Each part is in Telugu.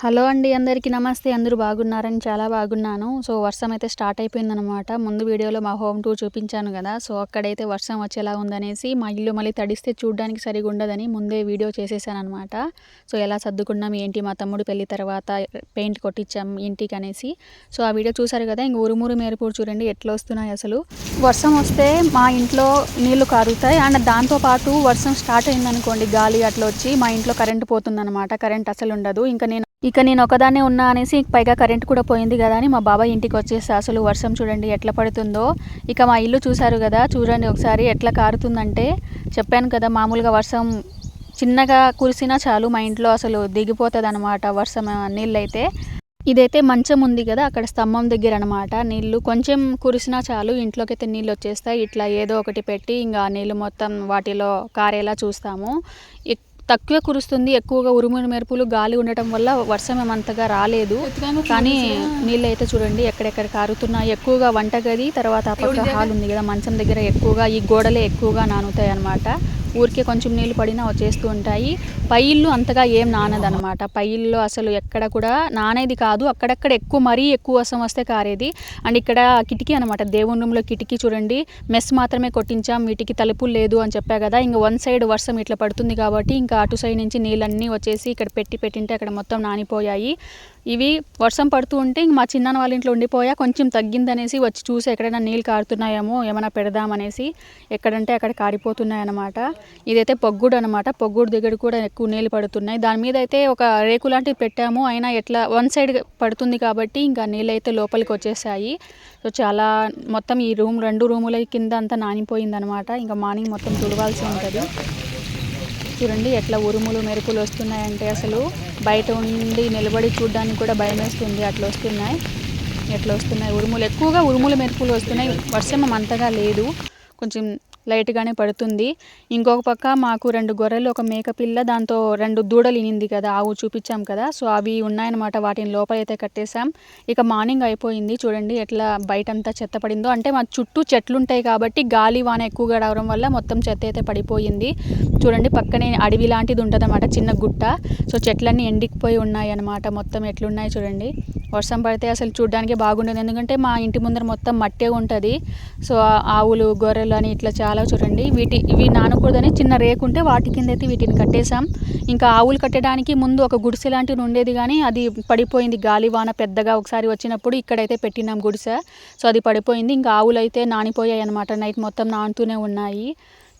హలో అండి అందరికీ నమస్తే. అందరూ బాగున్నారని చాలా బాగున్నాను. సో వర్షం అయితే స్టార్ట్ అయిపోయిందనమాట ముందు వీడియోలో మా హోమ్ టూర్ చూపించాను కదా. సో అక్కడైతే వర్షం వచ్చేలా ఉందనేసి మా ఇల్లు మళ్ళీ తడిస్తే చూడడానికి సరిగా ఉండదని ముందే వీడియో చేసేసానమాట అనమాట సో ఎలా సర్దుకున్నాం ఏంటి మా తమ్ముడు పెళ్ళి తర్వాత పెయింట్ కొట్టించాం ఇంటికి అనేసి సో ఆ వీడియో చూసారు కదా ఇంక ఉరుమురు మేరపూరు చూడండి ఎట్లా వస్తున్నాయి అసలు. వర్షం వస్తే మా ఇంట్లో నీళ్ళు కారుతాయి అండ్ దాంతోపాటు వర్షం స్టార్ట్ అయిందనుకోండి గాలి అట్లా వచ్చి మా ఇంట్లో కరెంట్ పోతుందన్నమాట. కరెంట్ అసలు ఉండదు. ఇంకా నేను ఇక నేను ఒకదాన్నే ఉన్నా అనేసి పైగా కరెంట్ కూడా పోయింది కదా అని మా బాబాయ్ ఇంటికి వచ్చేసి అసలు వర్షం చూడండి ఎట్లా పడుతుందో. ఇక మా ఇల్లు చూశారు కదా చూడండి ఒకసారి ఎట్లా కారుతుందంటే చెప్పాను కదా మామూలుగా వర్షం చిన్నగా కురిసినా చాలు మా ఇంట్లో అసలు దిగిపోతుంది అనమాట వర్షం నీళ్ళైతే. ఇదైతే మంచం ఉంది కదా అక్కడ స్తంభం దగ్గర అనమాట నీళ్ళు కొంచెం కురిసినా చాలు ఇంట్లోకి అయితే నీళ్ళు వచ్చేస్తాయి. ఇట్లా ఏదో ఒకటి పెట్టి ఇంకా నీళ్ళు మొత్తం వాటిలో కారేలా చూస్తాము. తక్కువ కురుస్తుంది. ఎక్కువగా ఉరుములు మెరుపులు గాలి ఉండటం వల్ల వర్షం ఏమంతగా రాలేదు. కానీ నీళ్ళు అయితే చూడండి ఎక్కడెక్కడ కారుతున్నాయి. ఎక్కువగా వంటగది తర్వాత పక్క హాల్ ఉంది కదా మంచం దగ్గర ఎక్కువగా ఈ గోడలే ఎక్కువగా నానుతాయి అనమాట ఊరికే కొంచెం నీళ్ళు పడినా వచ్చేస్తూ ఉంటాయి. పైళ్ళు అంతగా ఏం నానదనమాట పైల్లో అసలు ఎక్కడ కూడా నానేది కాదు. అక్కడక్కడ ఎక్కువ మరీ ఎక్కువ వర్షం వస్తే కారేది. అండ్ ఇక్కడ కిటికీ అనమాట దేవుని రూమ్లో కిటికీ చూడండి. మెస్ మాత్రమే కొట్టించాం. వీటికి తలుపులు లేదు అని చెప్పా కదా. ఇంకా వన్ సైడ్ వర్షం ఇట్లా పడుతుంది కాబట్టి ఇంకా అటు సైడ్ నుంచి నీళ్ళన్నీ వచ్చేసి ఇక్కడ పెట్టి పెట్టింటే అక్కడ మొత్తం నానిపోయాయి. ఇవి వర్షం పడుతూ ఉంటే ఇంక మా చిన్నాన్న వాళ్ళ ఇంట్లో ఉండిపోయా కొంచెం తగ్గిందనేసి వచ్చి చూసి ఎక్కడైనా నీళ్ళు కారుతున్నాయేమో ఏమైనా పెడదామనేసి ఎక్కడంటే అక్కడ కారిపోతున్నాయి అనమాట ఇదైతే పొగ్గుడు అనమాట పొగ్గుడు దగ్గర కూడా ఎక్కువ నీళ్ళు పడుతున్నాయి. దాని మీద అయితే ఒక రేకు లాంటివి పెట్టాము. అయినా ఎట్లా వన్ సైడ్ పడుతుంది కాబట్టి ఇంకా నీళ్ళు అయితే లోపలికి వచ్చేసాయి. సో చాలా మొత్తం ఈ రూమ్ రెండు రూముల కింద అంతా నానిపోయింది అనమాట ఇంకా మార్నింగ్ మొత్తం తుడవాల్సి ఉంటుంది. చూడండి ఎట్లా ఉరుములు మెరుపులు వస్తున్నాయంటే అసలు. బయట ఉండి నిలబడి చూడడానికి కూడా భయం వేస్తుంది. అట్లా వస్తున్నాయి. ఎట్లా వస్తున్నాయి? ఉరుములు. ఎక్కువగా ఉరుములు మెరుపులు వస్తున్నాయి. వర్షం అంతగా లేదు. కొంచెం లైట్గానే పడుతుంది. ఇంకొక పక్క మాకు రెండు గొర్రెలు ఒక మేకపిల్ల దాంతో రెండు దూడలు ఇనింది కదా ఆవు చూపించాం కదా. సో అవి ఉన్నాయన్నమాట వాటిని లోపలైతే కట్టేశాం. ఇక మార్నింగ్ అయిపోయింది. చూడండి ఎట్లా బయటంతా చెత్త పడిందో. అంటే మా చుట్టూ చెట్లు ఉంటాయి కాబట్టి గాలి వాన ఎక్కువగా రావడం వల్ల మొత్తం చెత్త అయితే పడిపోయింది. చూడండి పక్కనే అడవి లాంటిది ఉంటుంది చిన్న గుట్ట. సో చెట్లన్నీ ఎండికిపోయి ఉన్నాయి అన్నమాట మొత్తం ఎట్లున్నాయి చూడండి. వర్షం పడితే అసలు చూడడానికి బాగుండదు. ఎందుకంటే మా ఇంటి ముందర మొత్తం మట్టే ఉంటుంది. సో ఆవులు గొర్రెలు అని ఇట్లా చాలా చూడండి. వీటి ఇవి నానకూడదని చిన్న రేకు ఉంటే వాటి కింద అయితే వీటిని కట్టేశాం. ఇంకా ఆవులు కట్టడానికి ముందు ఒక గుడిసె లాంటివి ఉండేది కానీ అది పడిపోయింది. గాలి వాన పెద్దగా ఒకసారి వచ్చినప్పుడు ఇక్కడైతే పెట్టినాం గుడిసె. సో అది పడిపోయింది. ఇంకా ఆవులు అయితే నానిపోయాయి అనమాట నైట్ మొత్తం నానుతూనే ఉన్నాయి.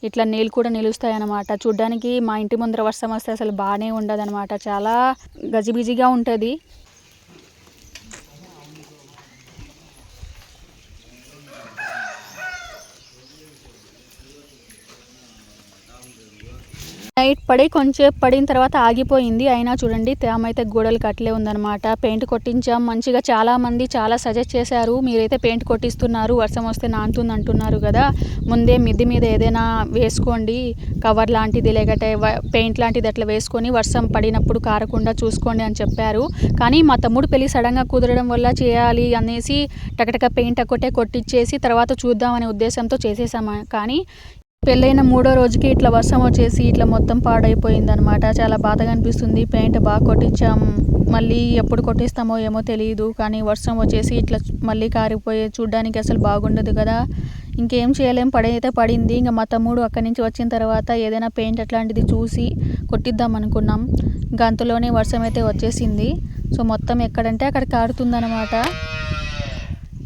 ఇట్లా నీళ్ళు కూడా నిలుస్తాయి అనమాట చూడ్డానికి మా ఇంటి ముందర వర్షం వస్తే అసలు బాగానే ఉండదు అనమాట చాలా గజిబిజిగా ఉంటుంది. నైట్ పడి కొంచెం పడిన తర్వాత ఆగిపోయింది. అయినా చూడండి తేమ అయితే గోడలు కట్టలే ఉందనమాట పెయింట్ కొట్టించాం. మంచిగా చాలామంది చాలా సజెస్ట్ చేశారు. మీరైతే పెయింట్ కొట్టిస్తున్నారు వర్షం వస్తే నానుతుంది అంటున్నారు కదా. ముందే మిద్ది మీద ఏదైనా వేసుకోండి. కవర్ లాంటిది లేకపోతే పెయింట్ లాంటిది అట్లా వేసుకొని వర్షం పడినప్పుడు కారకుండా చూసుకోండి అని చెప్పారు. కానీ మా తమ్ముడు పెళ్ళి సడన్గా కుదరడం వల్ల చేయాలి అనేసి టకటక పెయింట్ ఒక్కటే కొట్టించేసి తర్వాత చూద్దామనే ఉద్దేశంతో చేసేసాము? కానీ పెళ్ళైన మూడో రోజుకి ఇట్లా వర్షం వచ్చేసి ఇట్లా మొత్తం పాడైపోయింది అనమాట చాలా బాధగా అనిపిస్తుంది. పెయింట్ బాగా కొట్టించాం. మళ్ళీ ఎప్పుడు కొట్టిస్తామో ఏమో తెలియదు కానీ వర్షం వచ్చేసి ఇట్లా మళ్ళీ కారిపోయే చూడడానికి అసలు బాగుండదు కదా. ఇంకేం చేయలేం. పడైతే పడింది. ఇంకా మా తమ్ముడు అక్కడి నుంచి వచ్చిన తర్వాత ఏదైనా పెయింట్ అట్లాంటిది చూసి కొట్టిద్దాం అనుకున్నాం. ఇంకా అంతలోనే వర్షం అయితే వచ్చేసింది. సో మొత్తం ఎక్కడంటే అక్కడ కారుతుందనమాట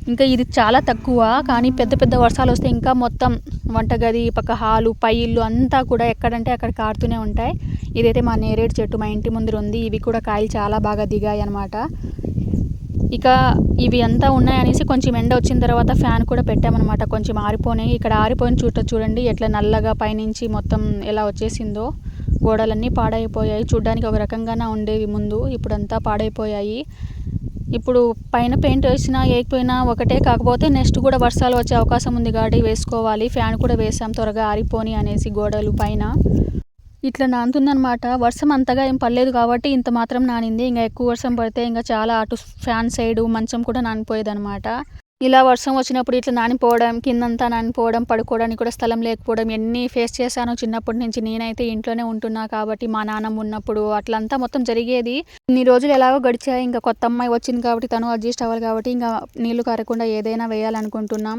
ఇంకా ఇది చాలా తక్కువ. కానీ పెద్ద పెద్ద వర్షాలు వస్తే ఇంకా మొత్తం వంటగది పక్క హాలు పై ఇల్లు అంతా కూడా ఎక్కడంటే అక్కడ కారుతూనే ఉంటాయి. ఇదైతే మా నేరేడు చెట్టు మా ఇంటి ముందర ఉంది. ఇవి కూడా కాయలు చాలా బాగా దిగాయి అనమాట ఇక ఇవి అంతా ఉన్నాయనేసి కొంచెం ఎండ వచ్చిన తర్వాత ఫ్యాన్ కూడా పెట్టామన్నమాట. కొంచెం ఆరిపోయినాయి. ఇక్కడ ఆరిపోయిన చూట చూడండి ఎట్లా నల్లగా పైనుంచి మొత్తం ఎలా వచ్చేసిందో. గోడలన్నీ పాడైపోయాయి. చూడ్డానికి ఒక రకంగానే ఉండేవి ముందు ఇప్పుడంతా పాడైపోయాయి. ఇప్పుడు పైన పెయింట్ వేసినా వేయకపోయినా ఒకటే కాకపోతే నెక్స్ట్ కూడా వర్షాలు వచ్చే అవకాశం ఉంది కాబట్టి వేసుకోవాలి. ఫ్యాన్ కూడా వేసాం త్వరగా ఆరిపోని అనేసి గోడలు పైన. ఇట్లా నానుతుందనమాట వర్షం అంతగా ఏం పడలేదు కాబట్టి ఇంత మాత్రం నానింది. ఇంకా ఎక్కువ వర్షం పడితే ఇంకా చాలా అటు ఫ్యాన్ సైడు మంచం కూడా నానిపోయేది అనమాట ఇలా వర్షం వచ్చినప్పుడు ఇట్లా నానిపోవడం కిందంతా నానిపోవడం పడుకోవడానికి కూడా స్థలం లేకపోవడం ఎన్ని ఫేస్ చేశాను చిన్నప్పటి నుంచి నేనైతే ఇంట్లోనే ఉంటున్నా కాబట్టి మా నాన్నమ్మ ఉన్నప్పుడు అట్లంతా మొత్తం జరిగేది. ఇన్ని రోజులు ఎలాగో గడిచాయి. ఇంకా కొత్త అమ్మాయి వచ్చింది కాబట్టి తను అడ్జస్ట్ అవ్వాలి కాబట్టి ఇంకా నీళ్ళు కారకుండా ఏదైనా వేయాలనుకుంటున్నాం.